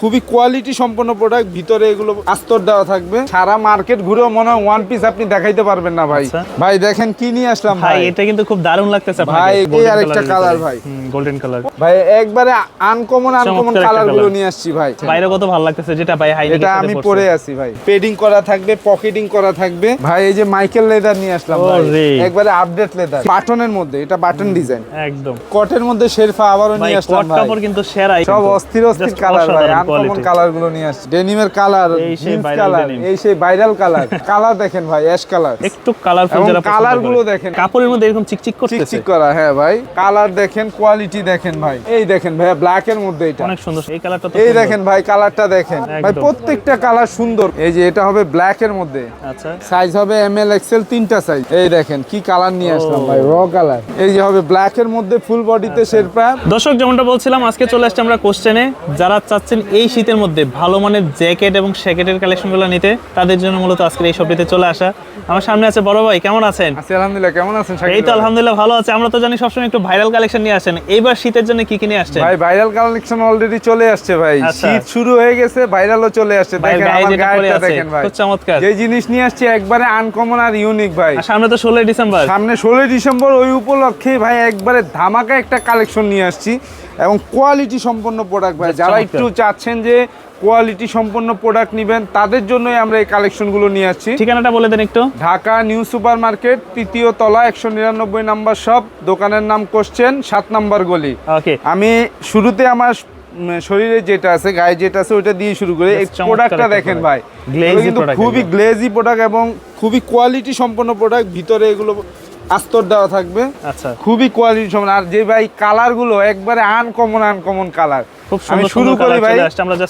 খুবই কোয়ালিটি সম্পন্ন প্রোডাক্ট ভিতরে এগুলো আস্তর দেওয়া থাকবে। সারা মার্কেট ঘুরেও মনে হয় ওয়ান পিস আপনি দেখাইতে পারবেন না ভাই। আচ্ছা। ভাই দেখেন কি নিয়ে আসলাম ভাই এটা কিন্তু খুব দারুণ লাগতেছে ভাই, এই আরেকটা colour ভাই। গোল্ডেন কালার ভাই একবারে আনকমন আনকমন কালারগুলো নিয়ে আসছি ভাই। বাইরে কত ভালো লাগতেছে যেটা ভাই হাই এটা আমি পরে আছি ভাই। পেডিং করা থাকবে পকেটিং করা থাকবে। ভাই এই যে মাইকেল লেদার নিয়ে আসলাম ভাই। একবারে আপডেট লেদার বাটনের মধ্যে এটা বাটন ডিজাইন একদম। কটের মধ্যে শেরফা আবারও নিয়ে আসলাম ভাই। কাপড় কিন্তু সেরাই সব অস্থির অস্থির কালার ভাই। আনকমন কালারগুলো নিয়ে আসছে। ডেনিমের কালার কালার এই সেই ভাইরাল কালার কালার দেখেন ভাই অ্যাশ কালার একটু কালারফুল যারা করে। গুলো দেখেন। কাপড়ের মধ্যে এরকম চিকচিক করতেছে? চিকচিক করা হ্যাঁ ভাই। কালার দেখেন কোয়ালিটি দেখেন ভাই। এই দেখেন ভাই ব্ল্যাক এর মধ্যে এটা। অনেক সুন্দর। এই কালারটা তো এই দেখেন ভাই কালারটা দেখেন। ভাই প্রত্যেকটা কালার সুন্দর। এই যে এটা হবে ব্ল্যাক এর মধ্যে। আচ্ছা। সাইজ হবে এম এল এক্সেল তিনটা সাইজ এই দেখেন কি কালার নিয়ে আসলাম ভাই র কালার এই যে হবে ব্ল্যাক এর মধ্যে ফুল বডিতে। শেরপা দর্শক যেমনটা বলছিলাম আজকে চলে আসছে আমরা কোশ্চেনে যারা চাচ্ছেন এই শীতের মধ্যে ভালো মানের জ্যাকেট এবং শ্যাকেটের কালেকশনগুলো নিতে তাদের জন্য মূলত আজকে এই শপটিতে চলে আসা। আমার সামনে আছে বড় ভাই কেমন আছেন? আছি আলহামদুলিল্লাহ কেমন আছেন এই তো আলহামদুলিল্লাহ ভালো আছে। আমরা তো জানি সবসময় একটু ভাইরাল কালেকশন নিয়ে আসেন। এইবার শীতের জন্য কি কি নিয়ে আসছেন? ভাই ভাইরাল কালেকশন অলরেডি চলে আসছে ভাই। আচ্ছা। শীত শুরু হয়ে গেছে ভাইরালও চলে আসছে। দেখেন আমার গায়েটা দেখেন ভাই। খুব চমৎকার। যে জিনিস নিয়ে আসছে একবারে আনকমন আর ইউনিক ভাই। সামনে তো ষোলোই ডিসেম্বর। সামনে ষোলোই ডিসেম্বর ওই উপলক্ষে ভাই একবারে ধামাকা একটা কালেকশন নিয়ে আসছি। এবং কোয়ালিটি সম্পন্ন প্রোডাক্ট ভাই। যারা একটু চাচ্ছেন যে কোয়ালিটি সম্পন্ন প্রোডাক্ট নেবেন তাদের জন্যই আমরা এই কালেকশনগুলো নিয়ে আসছি। ঠিকানাটা বলে দেন একটু। ঢাকা নিউ সুপার মার্কেট তৃতীয় তলা একশো নিরানব্বই নাম্বার শপ দোকানের নাম কোশ্চেন সাত নাম্বার গলি। ওকে আমি শুরুতে আমার শরীরে যেটা আছে গায়ে যেটা আছে ওইটা দিয়ে শুরু করি। এই প্রোডাক্টটা দেখেন ভাই। কিন্তু খুবই গ্লেজি প্রোডাক্ট এবং খুবই কোয়ালিটি সম্পন্ন প্রোডাক্ট ভিতরে এগুলো আস্তর দেওয়া থাকবে। আচ্ছা। খুবই কোয়ালিটি সমান। আর যে ভাই কালারগুলো একবারে আনকমন আনকমন কালার খুব আমি সুন্দর শুরু করি ভাই।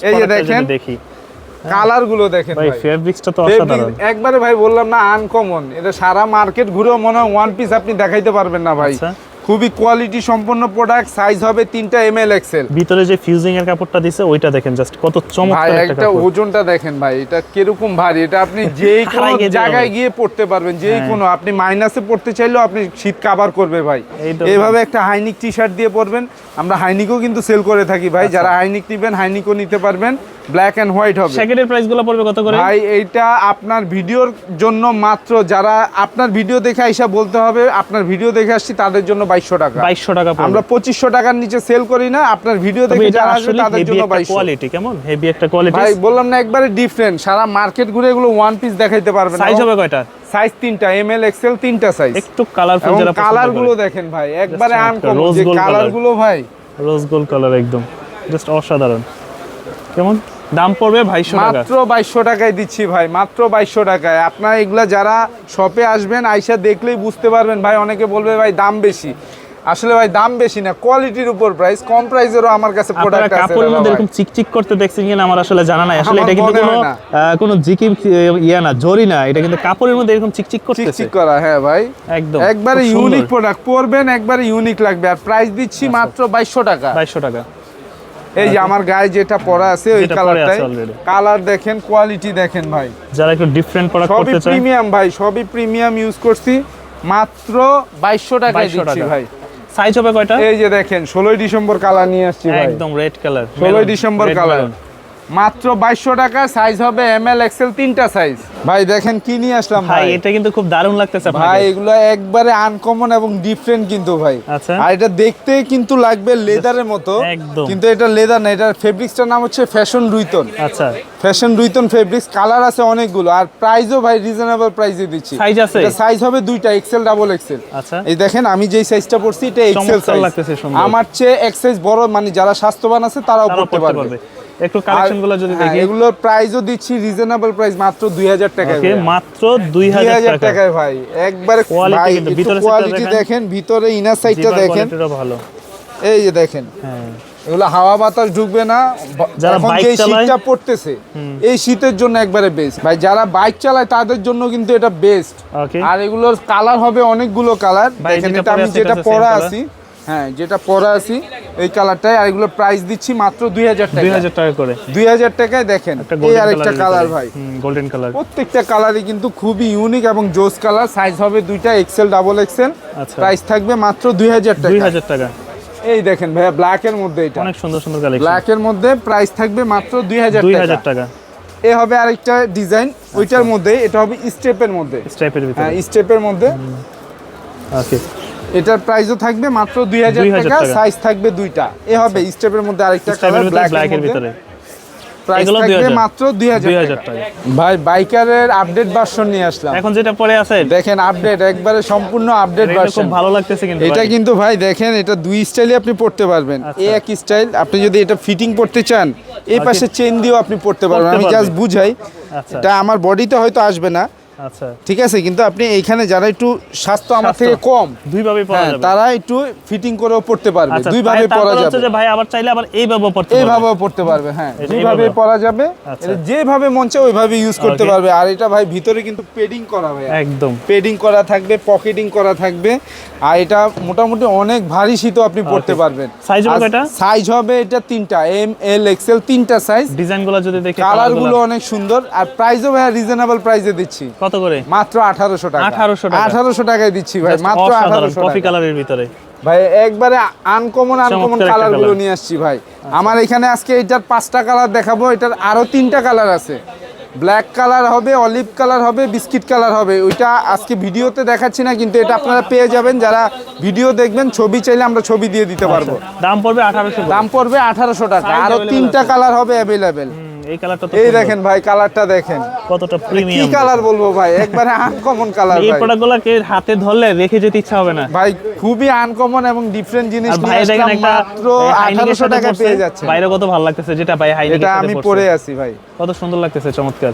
এই যে দেখেন দেখি। কালারগুলো দেখেন ভাই ভাই। ফেব্রিক্সটা তো অসাধারণ। একবারে ভাই বললাম না আনকমন এটা সারা মার্কেট ঘুরেও মনে হয় ওয়ান পিস আপনি দেখাইতে পারবেন না ভাই। আচ্ছা। খুবই কোয়ালিটি সম্পন্ন প্রোডাক্ট সাইজ হবে তিনটা এম এল এক্সেল ভিতরে যে ফিউজিং এর কাপড়টা দিছে ওইটা দেখেন জাস্ট কত চমৎকার একটা একটা ওজনটা দেখেন ভাই এটা কীরকম ভারী এটা আপনি যেই কোনো জায়গায় গিয়ে পড়তে পারবেন যেই হ্যাঁ। কোনো আপনি মাইনাসে পড়তে চাইলেও আপনি শীত কাভার করবে ভাই। এই এইভাবে একটা হাইনিক টি শার্ট দিয়ে পরবেন আমরা হাইনিকও কিন্তু সেল করে থাকি ভাই আচ্ছা। যারা হাইনিক নিবেন হাইনিকও নিতে পারবেন। ব্ল্যাক এন্ড হোয়াইট হবে। শ্যাকেটের প্রাইসগুলো পড়বে কত করে? ভাই এইটা আপনার ভিডিওর জন্য মাত্র যারা আপনার ভিডিও দেখে আইসা বলতে হবে আপনার ভিডিও দেখে আসছি তাদের জন্য বাইশশো টাকা। বাইশশো টাকা পড়বে। আমরা পঁচিশশো টাকার নিচে সেল করি না আপনার ভিডিও দেখে যারা আসবে তাদের জন্য একটা বাইশশো। কোয়ালিটি কেমন? হেভি একটা কোয়ালিটি ভাই বললাম না একবারে ডিফারেন্ট সারা মার্কেট ঘুরে এগুলো ওয়ান পিস দেখাইতে পারবেন। সাইজ হবে কয়টা? সাইজ তিনটা এম এল এক্সেল তিনটা সাইজ একটু কালারফুল যারা কালারগুলো দেখেন ভাই একবারে চমৎকার, আনকমন যে কালারগুলো ভাই। রোজ গোল্ড কালার একদম। জাস্ট অসাধারণ। কেমন? দাম পড়বে বাইশশো মাত্র বাইশশো টাকায় দিচ্ছি ভাই মাত্র বাইশশো টাকায়। আপনার এগুলা যারা শপে আসবেন আইসা দেখলেই বুঝতে পারবেন ভাই অনেকে বলবে ভাই দাম বেশি। আসলে ভাই দাম বেশি না কোয়ালিটির উপর প্রাইস কম প্রাইসেরও আমার কাছে প্রোডাক্ট আছে কাপড়ের মধ্যে। এরকম চিকচিক করতে দেখছেন কিনা আমার আসলে জানা নাই। আসলে এটা কিন্তু কোনো কোনো জিকিম ইয়া না জরি না। এটা কিন্তু কাপড়ের মধ্যে এরকম চিকচিক করতেছে। চিকচিক করা হ্যাঁ ভাই। একদম একবারে ইউনিক প্রোডাক্ট পরবেন একবারে ইউনিক লাগবে। আর প্রাইস দিচ্ছি মাত্র বাইশশো টাকা। বাইশশো টাকা। এই যে আমার গায়ে যেটা পরা আছে ওই কালারটাই কালার দেখেন কোয়ালিটি দেখেন ভাই। যারা একটু ডিফারেন্ট প্রোডাক্ট করতে চায় সবই প্রিমিয়াম ভাই সবই প্রিমিয়াম ইউজ করছি। মাত্র 2200 টাকায় 2200 দিচ্ছি। ভাই। সাইজ হবে কয়টা? এই যে দেখেন ষোলোই ডিসেম্বর কালার নিয়ে আসছি ভাই। একদম রেড কালার ষোলোই ডিসেম্বর কালার মাত্র বাইশশো টাকা সাইজ হবে এম এল এক্সেল তিনটা সাইজ ভাই দেখেন কি নিয়ে আসলাম ভাই এটা কিন্তু খুব দারুণ লাগতেছে ভাই এগুলো একবারে আনকমন এবং ডিফারেন্ট কিন্তু ভাই। আচ্ছা। আর এটা দেখতে কিন্তু লাগবে লেদারের মতো। কিন্তু এটা লেদার না এটার ফেব্রিক্সটার নাম হচ্ছে ফ্যাশন রুইতন আচ্ছা। ফ্যাশন রুইতন ফেব্রিক্স কালার আছে অনেকগুলো। আর প্রাইসও ভাই রিজনেবল প্রাইসে দিচ্ছি। Size আছে? এটা সাইজ হবে দুইটা এক্সেল ডাবল এক্সেল আচ্ছা। এই দেখেন আমি যেই সাইজটা পড়ছি এটা এক্সেল সাইজ সুন্দর। আমার চেয়ে এক সাইজ বড় মানে যারা স্বাস্থ্যবান আছে তারাও তারা পড়তে পারবে। একটু কালেকশনগুলো যদি দেখি। হ্যাঁ, এগুলোর প্রাইসও দিচ্ছি রিজনেবল প্রাইস মাত্র দুই হাজার টাকায় ওকে মাত্র দুই দুই হাজার হাজার টাকা। টাকায় ভাই। একবারে কিন্তু, কোয়ালিটি দেখেন। ভিতরে ইনার সাইডটা দেখেন। ভালো। এই যে দেখেন হ্যাঁ। এগুলো হাওয়া বাতাস ঢুকবে না যারা যে শীতটা পড়তেছে এই শীতের জন্য একবারে বেস্ট ভাই যারা বাইক চালায় তাদের জন্য কিন্তু এটা বেস্ট আর এগুলোর কালার হবে অনেকগুলো কালার দেখেন এটা আমি যেটা পরা আছি। হ্যাঁ যেটা পরা আছি এই কালারটাই আর এগুলোর প্রাইস দিচ্ছি মাত্র দুই হাজার দুই টাকা হাজার টাকা করে। দুই হাজার টাকায় দেখেন এই আরেকটা কালার ভাই। গোল্ডেন কালার প্রত্যেকটা কালারই কিন্তু খুবই ইউনিক এবং জোস কালার সাইজ হবে দুইটা এক্সেল ডাবল এক্সেল আচ্ছা। প্রাইস থাকবে মাত্র দুই হাজার দুই টাকা হাজার টাকা। এই দেখেন ভাইয়া ব্ল্যাক এর মধ্যে এটা। অনেক সুন্দর সুন্দর কালেকশন ব্ল্যাক এর মধ্যে প্রাইস থাকবে মাত্র দুই হাজার দুই টাকা হাজার টাকা। এ হবে আরেকটা ডিজাইন ওইটার মধ্যে এটা হবে স্টেপের মধ্যে। স্ট্রাইপের ভিতরে। হ্যাঁ স্টেপের মধ্যে। ওকে এটার প্রাইসও থাকবে মাত্র দুই হাজার 2000 টাকা। সাইজ থাকবে দুইটা। এ হবে স্টেপের মধ্যে আরেকটা কালার ব্ল্যাক ব্ল্যাকের ভিতরে। প্রাইস থাকবে মাত্র দুই হাজার 2000 টাকা। ভাই বাইকারের আপডেট ভার্সন নিয়ে আসলাম। এখন যেটা পরে আছে। দেখেন আপডেট একবারে সম্পূর্ণ আপডেট এটা খুব ভালো লাগতেছে কিন্তু এটা কিন্তু ভাই দেখেন এটা দুই স্টাইলে আপনি পড়তে পারবেন। আচ্ছা। এই এক স্টাইল আপনি যদি এটা ফিটিং করতে চান এই পাশে চেন দিয়েও আপনি পড়তে পারবেন। আমি জাস্ট বুঝাই। আচ্ছা। এটা আমার বডিতে হয়তো আসবে না। আচ্ছা। ঠিক আছে কিন্তু আপনি এইখানে যারা একটু স্বাস্থ্য আমার থেকে কম দুই ভাবে পরা হ্যাঁ যাবে। তারা একটু ফিটিং করেও পড়তে পারবে দুইভাবে তাই পরা যাবে। যে ভাই আবার চাইলে আবার এইভাবে পড়তে পারবে। এইভাবেও পড়তে পারবে হ্যাঁ এটা দুইভাবে এইভাবেও। পরা যাবে। আচ্ছা। এটা যেভাবে মন চায় ওইভাবে ইউজ করতে পারবে। আর এটা ভাই ভিতরে কিন্তু পেডিং করা ভাই একদম। পেডিং করা থাকবে পকেটিং করা থাকবে। আর এটা মোটামুটি অনেক ভারী শীতও আপনি পড়তে পারবেন। Size হবে কয়টা? সাইজ হবে এটা তিনটা এম এল এক্সেল তিনটা সাইজ ডিজাইনগুলো যদি দেখি কালার colourগুলো। গুলো অনেক সুন্দর। আর প্রাইসও ভাই রিজনেবল প্রাইসে দিচ্ছি। কত করে? মাত্র আঠারোশো টাকা। 1800 টাকা। টাকায় দিচ্ছি ভাই মাত্র অসাধারণ আঠারোশো কফি কালারের ভিতরে। ভাই একবারে আনকমন আনকমন কালারগুলো নিয়ে আসছি ভাই। আমার এখানে আজকে এটার পাঁচটা কালার দেখাবো এটার আরও তিনটা কালার আছে। ব্ল্যাক কালার হবে অলিভ কালার হবে বিস্কিট কালার হবে। ওইটা আজকে ভিডিওতে দেখাচ্ছি না কিন্তু এটা আপনারা পেয়ে যাবেন। যারা ভিডিও দেখবেন ছবি চাইলে আমরা ছবি দিয়ে দিতে পারব। দাম পড়বে আঠারোশো দাম পড়বে আঠারোশো টাকা। আরও তিনটা কালার হবে অ্যাভেলেবেল এই কালারটা তো এই দেখেন ভাই কালারটা দেখেন। কতটা কি কালার বলব ভাই? একবারে আনকমন কালার এই হাতে ধরলে রেখে যেতে ইচ্ছা হবে না। ভাই খুবই আনকমন এবং ডিফারেন্ট জিনিস ভাই দেখেন একটা মাত্র এই Heineken এর আঠারোশো সাথে টাকায় পরছে, পেয়ে যাচ্ছে বাইরে কত ভালো লাগতেছে যেটা ভাই হাইনিকের এটা আমি পরে আছি ভাই। কত সুন্দর লাগতেছে চমৎকার।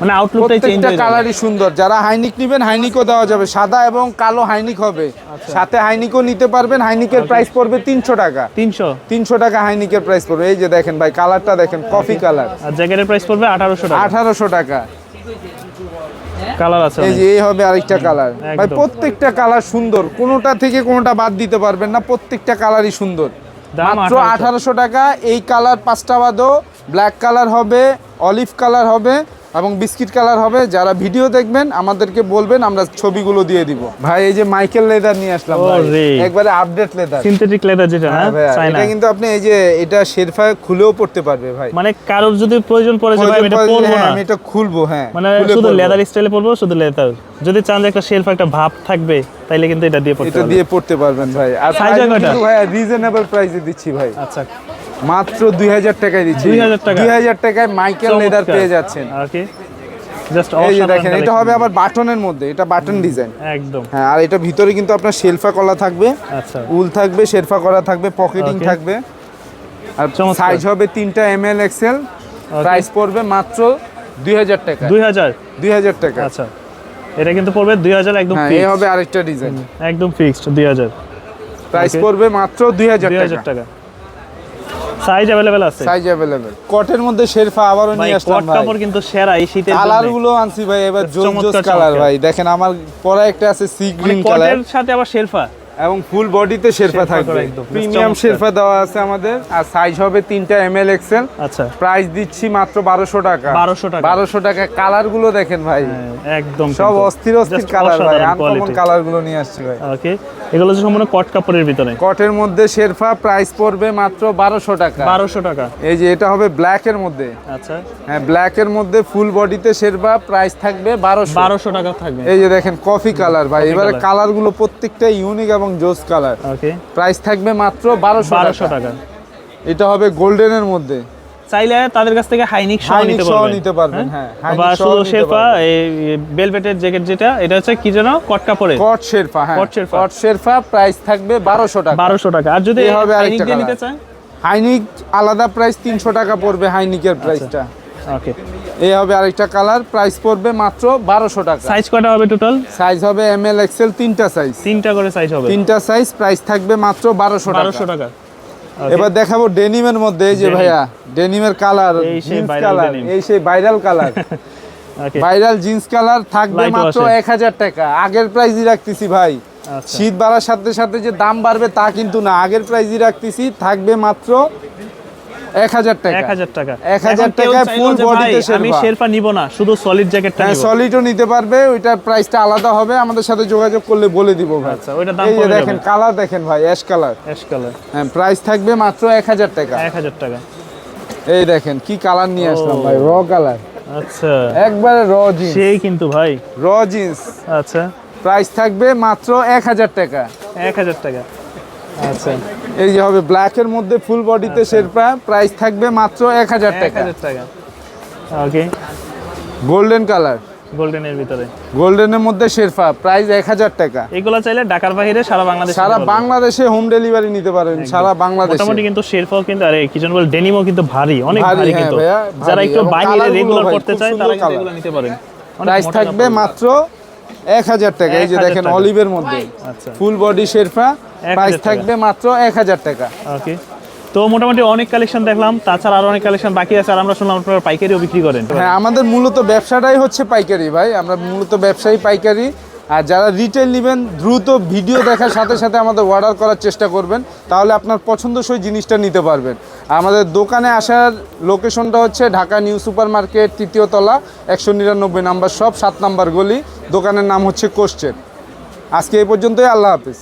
মানে আউটলুকটাই চেঞ্জ হয়ে কালারই সুন্দর। যারা হাইনিক নেবেন হাইনিকও দেওয়া যাবে। সাদা এবং কালো হাইনিক হবে। আচ্ছা। সাথে হাইনিকও নিতে পারবেন। হাইনিকের প্রাইস পড়বে তিনশো টাকা। তিনশো? তিনশো টাকা হাইনিকের প্রাইস পড়বে। এই যে দেখেন ভাই কালারটা দেখেন কফি কালার আর জ্যাকেটের প্রাইস পড়বে আঠারোশো টাকা। আঠারোশো টাকা। কালার আছে এই যে এই হবে আরেকটা কালার ভাই প্রত্যেকটা কালার সুন্দর। কোনোটা থেকে কোনোটা বাদ দিতে পারবেন না। প্রত্যেকটা কালারই সুন্দর। মাত্র 1800 আঠারোশো টাকা। এই কালার পাঁচটা বাদও ব্ল্যাক কালার হবে অলিভ কালার হবে। এবং বিস্কিট কালার হবে। যারা ভিডিও দেখবেন আমাদেরকে বলবেন আমরা ছবিগুলো দিয়ে দিব। ভাই এই যে মাইকেল লেদার নিয়ে আসলাম একবারে আপডেট লেদার। সিনথেটিক লেদার যেটা না এটা কিন্তু আপনি এই যে এটা শেরফা খুলেও পড়তে পারবে ভাই। মানে কারোর যদি প্রয়োজন পড়ে যে ভাই আমি এটা পরবো হ্যাঁ, না। আমি এটা খুলবো হ্যাঁ। মানে শুধু লেদার স্টাইলে পরবো শুধু লেদার যদি চান যে একটা শেলফ একটা ভাব থাকবে তাইলে কিন্তু এটা দিয়ে পড়তে এটা পারবেন দিয়ে পড়তে পারবেন ভাই। আর ভাই রিজনেবল প্রাইসে দিচ্ছি ভাই। আচ্ছা। মাত্র দুই হাজার টাকায় দিচ্ছি। 2000 টাকা? দুই হাজার টাকায় মাইকেল লেদার পেয়ে যাচ্ছেন। ওকে জাস্ট দেখেন এটা হবে আবার বাটনের মধ্যে এটা বাটন ডিজাইন। একদম। হ্যাঁ আর এটা ভিতরে কিন্তু আপনার শেলফা কলা থাকবে আচ্ছা। উল থাকবে করা থাকবে পকেটিং থাকবে। আর সাইজ হবে তিনটা এম এল এক্সেল প্রাইস পড়বে মাত্র দুই হাজার টাকা দুই হাজার? দুই হাজার টাকা। আচ্ছা। এটা কিন্তু পড়বে দুই হাজার একদম হ্যাঁ এই হবে আরেকটা ডিজাইন একদম ফিক্সড দুই হাজার। প্রাইস পড়বে মাত্র দুই হাজার দুই হাজার টাকা টাকা। সাইজ अवेलेबल আছে। সাইজ अवेलेबल কটের মধ্যে শেরফা আবারও ভাই নিয়ে আসলাম কট ভাই। কাপড় কিন্তু সেরা এই শীতের কালারগুলো আনছি ভাই এবার জোস জোস কালার ভাই। দেখেন আমার পরে একটা আছে সি গ্রিন কালার কটের সাথে আবার শেরফা। এবং ফুল বডিতে শেরফা থাকবে। প্রিমিয়াম। শেরফা দেওয়া আছে আমাদের। আর সাইজ হবে তিনটা এম এল এক্সেল আচ্ছা। প্রাইস দিচ্ছি মাত্র বারোশো টাকা। 1200 টাকা। বারোশো টাকা। কালারগুলো দেখেন ভাই। হ্যাঁ, একদম সব অস্থির অস্থির কালার ভাই। আনকমন কালারগুলো নিয়ে আসছি ভাই। ওকে এগুলো সম্পূর্ণ কট কাপড়ের ভিতরে। কটের মধ্যে শেরফা প্রাইস পড়বে মাত্র বারোশো টাকা। বারোশো টাকা। এই যে এটা হবে ব্ল্যাক এর মধ্যে। আচ্ছা। হ্যাঁ ব্ল্যাক এর মধ্যে ফুল বডিতে শেরফা প্রাইস থাকবে বারোশো। বারোশো টাকা থাকবে। এই যে দেখেন কফি কালার ভাই। এবারে। কালারগুলো প্রত্যেকটা ইউনিক এবং জোস কালার। ওকে প্রাইস থাকবে মাত্র বারোশো বারোশো টাকা। এটা হবে গোল্ডেনের মধ্যে। চাইলে তাদের কাছ থেকে হাইনিক সহ নিতে পারবেন। নিতে পারবেন, হ্যাঁ, বা শুধু শেরপা এই বেলভেটের জ্যাকেট যেটা এটা হচ্ছে কি যেন? কট কাপড়ের। কট শেরফা হ্যাঁ। কট শেরফা। কট শেরফা প্রাইস থাকবে বারোশো টাকা। বারোশো টাকা। আর যদি হাইনিক দিয়ে নিতে। চান? হাইনিক আলাদা প্রাইস তিনশো টাকা পড়বে হাইনিকের আচ্ছা। প্রাইসটা ওকে। এই হবে আরেকটা কালার প্রাইস পড়বে মাত্র বারোশো টাকা। সাইজ কয়টা হবে টোটাল সাইজ হবে এম এল এক্সেল তিনটা সাইজ তিনটা করে সাইজ হবে। তিনটা সাইজ প্রাইস থাকবে মাত্র বারোশো বারোশো টাকা। এবার দেখাবো ডেনিমের মধ্যে এই যে ভাইয়া ডেনিমের কালার কালার এই সেই viral colour viral jeans colour থাকবে মাত্র এক হাজার টাকা। আগের প্রাইসই রাখতেছি ভাই। আচ্ছা। শীত বাড়ার সাথে সাথে যে দাম বাড়বে তা কিন্তু না। আগের প্রাইসই রাখতেছি থাকবে মাত্র এক হাজার টাকা। এক হাজার টাকা। 1000 টাকায় চাইলো full যে body ভাই, তে আমি শেরপা। শেরপা নিব না শুধু সলিড জ্যাকেটটা হ্যাঁ নিব। সলিডও নিতে পারবে ওইটার প্রাইসটা আলাদা হবে আমাদের সাথে যোগাযোগ করলে বলে দিব ভাই। আচ্ছা, দাম দেখেন কালার দেখেন ভাই অ্যাশ কালার অ্যাশ কালার হ্যাঁ প্রাইস থাকবে মাত্র এক হাজার টাকা। এক হাজার টাকা। এই দেখেন কি কালার নিয়ে আসলাম ভাই র কালার আচ্ছা। একবারে র জিন্স সেই কিন্তু ভাই। র জিন্স আচ্ছা। প্রাইস থাকবে মাত্র এক হাজার টাকা। এক হাজার টাকা। আচ্ছা। এই যে হবে ব্ল্যাক এর মধ্যে ফুল বডিতে শেরপা প্রাইস থাকবে মাত্র এক হাজার টাকা। টাকা। ওকে গোল্ডেন কালার গোল্ডেনের ভিতরে। গোল্ডেনের মধ্যে শেরপা প্রাইস এক হাজার টাকা। এগুলো চাইলে ঢাকার বাইরে সারা বাংলাদেশ সারা বাংলাদেশে হোম ডেলিভারি নিতে পারেন সারা বাংলাদেশে। মোটামুটি কিন্তু শেরফাও কিন্তু আরে কি যেন বলে ডেনিমও কিন্তু ভারী অনেক ভারী, হ্যাঁ কিন্তু। যারা একটু বাইরে রেগুলার করতে চায় তারা কিন্তু এগুলো নিতে পারেন। প্রাইস থাকবে মাত্র এক হাজার টাকা এই যে দেখেন অলিভের মধ্যে। আচ্ছা। ফুল বডি শেরপা প্রাইস থাকবে মাত্র এক হাজার টাকা। ওকে। তো মোটামুটি অনেক কালেকশন দেখলাম তাছাড়া আরও অনেক কালেকশন বাকি আছে আর আমরা শুনলাম আপনারা পাইকারিও বিক্রি করেন। হ্যাঁ আমাদের মূলত ব্যবসাটাই হচ্ছে পাইকারি ভাই। আমরা মূলত ব্যবসায়ী পাইকারি। আর যারা রিটেল নেবেন, দ্রুত ভিডিও দেখার সাথে সাথে আমাদের অর্ডার করার চেষ্টা করবেন, তাহলে আপনার পছন্দসই জিনিসটা নিতে পারবেন। আমাদের দোকানে আসার লোকেশনটা হচ্ছে ঢাকা নিউ সুপার মার্কেট তৃতীয় তলা, একশো নিরানব্বই নাম্বার সব সাত নাম্বার গলি, দোকানের নাম হচ্ছে কোশ্চেন আজকে এই পর্যন্তই, আল্লাহ হাফিজ।